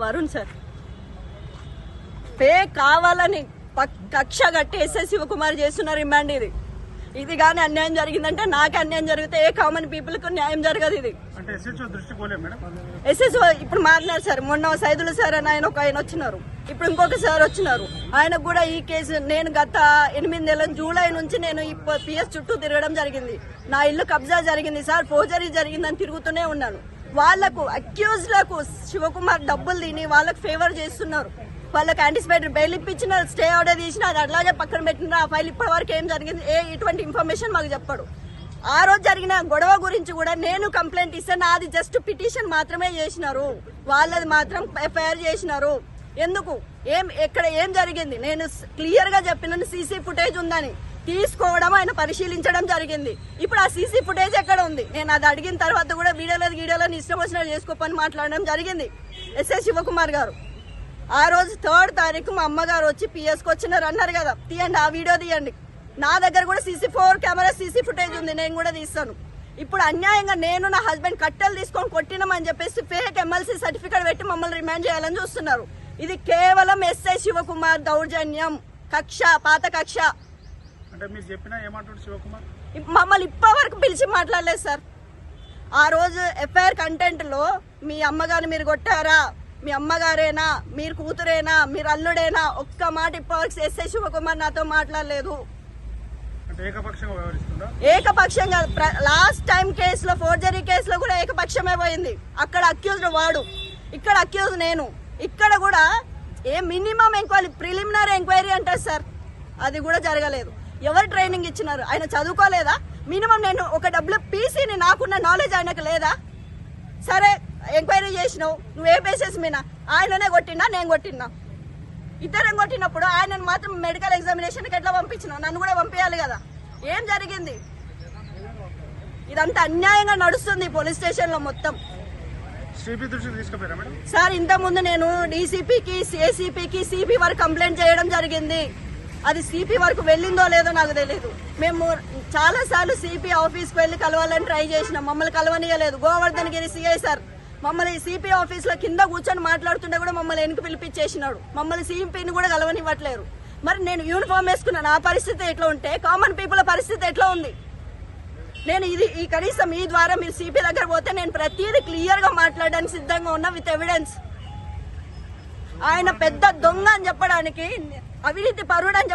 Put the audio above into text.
Varun sir. Pay కావాలని కక్ష కట్టేసే శివకుమార్ చేస్తున్న రిమాండ్ ఇది. ఇది కానీ అన్యాయం జరిగిందంటే నాకు అన్యాయం జరిగితే ఏ కామన్ పీపుల్కు న్యాయం జరగదు ఇది. అంటే ఎస్హెచ్ఓ దృష్టి పోలే మేడం? ఎస్ఎస్ ఇప్పుడు మాట్లాడారు సార్ మొన్న సైదులు సార్ అని ఆయన ఒక ఆయన వచ్చినారు. ఇప్పుడు ఇంకొక సార్ వచ్చినారు. ఆయనకు కూడా ఈ కేసు నేను గత ఎనిమిది నెలల జూలై నుంచి నేను ఈ పిఎస్ చుట్టూ తిరగడం జరిగింది. నా ఇల్లు కబ్జా జరిగింది సార్ ఫోర్జరీ జరిగిందని తిరుగుతూనే ఉన్నాను. వాళ్ళకు అక్యూజ్లకు శివకుమార్ డబ్బులు తిని వాళ్ళకు ఫేవర్ చేస్తున్నారు. వాళ్ళకి యాంటిసిపేటెడ్ బెయిల్ ఇప్పించిన స్టే ఆర్డర్ తీసిన అది అట్లాగే పక్కన పెట్టిన ఆ ఫైల్ ఇప్పటి వరకు ఏం జరిగింది ఏ ఇటువంటి ఇన్ఫర్మేషన్ మాకు చెప్పాడు. ఆ రోజు జరిగిన గొడవ గురించి కూడా నేను కంప్లైంట్ ఇస్తే నాది జస్ట్ పిటిషన్ మాత్రమే చేసినారు. వాళ్ళది మాత్రం ఎఫ్ఐఆర్ చేసినారు. ఎందుకు? ఏం ఎక్కడ ఏం జరిగింది? నేను క్లియర్గా చెప్పిన సీసీ ఫుటేజ్ ఉందని. తీసుకోవడం ఆయన పరిశీలించడం జరిగింది. ఇప్పుడు ఆ సీసీ ఫుటేజ్ ఎక్కడ ఉంది? నేను అది అడిగిన తర్వాత కూడా వీడియోలో వీడియోలో ఇష్టం వచ్చినట్టు చేసుకోపని మాట్లాడడం జరిగింది. ఎస్ఎస్ శివకుమార్ గారు. ఆ రోజు థర్డ్ తారీఖు మా అమ్మగారు వచ్చి పిఎస్కి వచ్చినారు అన్నారు కదా. తీయండి ఆ వీడియో తీయండి. నా దగ్గర కూడా CC four camera CC footage ఉంది నేను కూడా తీస్తాను. ఇప్పుడు అన్యాయంగా నేను నా హస్బెండ్ కట్టెలు తీసుకొని కొట్టినామని చెప్పేసి ఫేక్ ఎమ్మెల్సీ సర్టిఫికేట్ పెట్టి మమ్మల్ని రిమాండ్ చేయాలని చూస్తున్నారు. ఇది కేవలం ఎస్ఐ శివకుమార్ దౌర్జన్యం. కక్ష పాత కక్ష. మమ్మల్ని ఇప్పటి వరకు పిలిచి మాట్లాడలేదు సార్. ఆ రోజు ఎఫ్ఐఆర్ కంటెంట్లో మీ అమ్మగారిని మీరు కొట్టారా? మీ అమ్మగారేనా మీరు కూతురేనా మీరు అల్లుడేనా ఒక్క మాట ఇప్పటివరకు ఎస్ఐ శివకుమార్ నాతో మాట్లాడలేదు. ఏకపక్షంగా లాస్ట్ టైం కేసులో ఫోర్జరీ కేసులో కూడా ఏకపక్షమే పోయింది. అక్కడ అక్యూజ్డ్ వాడు. ఇక్కడ అక్యూజ్ నేను. ఇక్కడ కూడా a minimum enquiry preliminary enquiry అంటారు సార్. అది కూడా జరగలేదు. ఎవరు ట్రైనింగ్ ఇచ్చినారు? ఆయన చదువుకోలేదా? మినిమం నేను ఒక డబ్ల్యూ పీసీని నాకున్న నాలెడ్జ్ ఆయనకు లేదా? సరే ఎంక్వైరీ చేసినావు. నువ్వు ఏ బేసిస్ మీద? ఆయననే కొట్టినా నేను కొట్టినా ఇద్దరం కొట్టినప్పుడు ఆయనను మాత్రం మెడికల్ ఎగ్జామినేషన్కి ఎట్లా పంపించినావు? నన్ను కూడా పంపించాలి కదా. ఏం జరిగింది? ఇదంతా అన్యాయంగా నడుస్తుంది పోలీస్ స్టేషన్లో మొత్తం. సార్ ఇంత ముందు నేను డీసీపీకి ఏసీపీకి సిపి వరకు కంప్లైంట్ చేయడం జరిగింది. అది సిపి వరకు వెళ్ళిందో లేదో నాకు తెలియదు మేము చాలా సార్లు సిపి ఆఫీస్కి వెళ్ళి కలవాలని ట్రై చేసినాం. మమ్మల్ని కలవనీయలేదు. Govardhan Giri CI sir. మమ్మల్ని సిపి ఆఫీస్లో కింద కూర్చొని మాట్లాడుతుంటే కూడా మమ్మల్ని వెనుక పిలిపించేసినాడు. మమ్మల్ని సిపిని కూడా కలవనివ్వట్లేరు. మరి నేను యూనిఫామ్ వేసుకున్నాను నా పరిస్థితి ఎట్లా ఉంటే కామన్ పీపుల్ పరిస్థితి ఎట్లా ఉంది? నేను ఇది ఈ కనీసం ఈ ద్వారా మీరు సిపి దగ్గర పోతే నేను ప్రతిదీ క్లియర్గా మాట్లాడడానికి సిద్ధంగా ఉన్నా విత్ ఎవిడెన్స్ ఆయన పెద్ద దొంగ అని చెప్పడానికి అవినీతి పరుడు అని